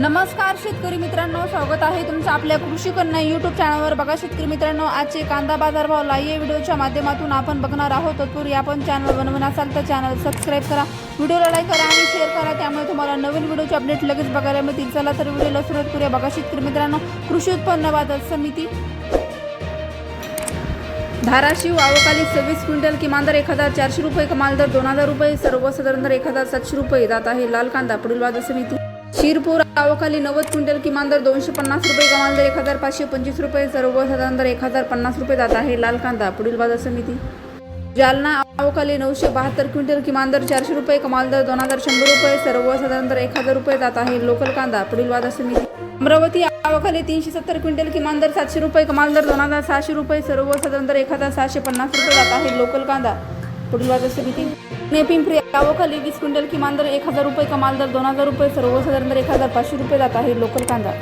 नमस्कार शेतकरी मित्रांनो स्वागत आहे तुमचं आपल्या कृषी कन्या युट्यूब चॅनलवर बघा शेतकरी मित्रांनो आजचे कांदा बाजार भाव लाईव्ह व्हिडिओच्या माध्यमातून आपण बघणार आहोत. तत्पूर्वी आपण चॅनल बनवून असाल तर चॅनल सबस्क्राईब करा. व्हिडिओला लाईक करा आणि शेअर करा. त्यामुळे तुम्हाला नवीन व्हिडिओचे अपडेट लगेच बघायला मिळतील. चला तर व्हिडिओला सुरुवात करूया. बघा शेतकरी मित्रांनो कृषी उत्पन्न बाजार समिती. धाराशिव आवकाली सव्वीस क्विंटल किमान दर एक हजार चारशे रुपये कमाल दर दोन हजार रुपये सर्वसाधारण दर एक हजार सातशे रुपये. जात आहे लाल कांदा पुढील बाजार समिती. शिरपूर गावाखाली नव्वद क्विंटल किमान दर दोनशे पन्नास रुपये कमाल दर एक हजार पाचशे पंचवीस रुपये सर्वसाधारण दर एक हजार पन्नास रुपये जात आहे. लाल कांदा पुढील बाजार समिती. जालना आवकाली नऊशे बहात्तर क्विंटल किमान दर चारशे रुपये कमाल दर दोन हजार शंभर रुपये सर्वसाधारण दर एक हजार रुपये जात आहे. लोकल कांदा पुढील बाजार समिती. अमरावती आवकाली तीनशे सत्तर क्विंटल किमान दर सातशे रुपये कमाल दर दोन हजार सहाशे रुपये सर्वसाधारण दर एक हजार सहाशे पन्नास रुपये जात आहे. लोकल कांदा पुढील बाजार समिती पुणे पिंपरी आवकाली वीस क्विंटल किमान दर एक हजार रुपये कमाल दर दोन हजार रुपये सर्वसाधारण दर एक हजार पाचशे रुपये जात आहे लोकल कांदा.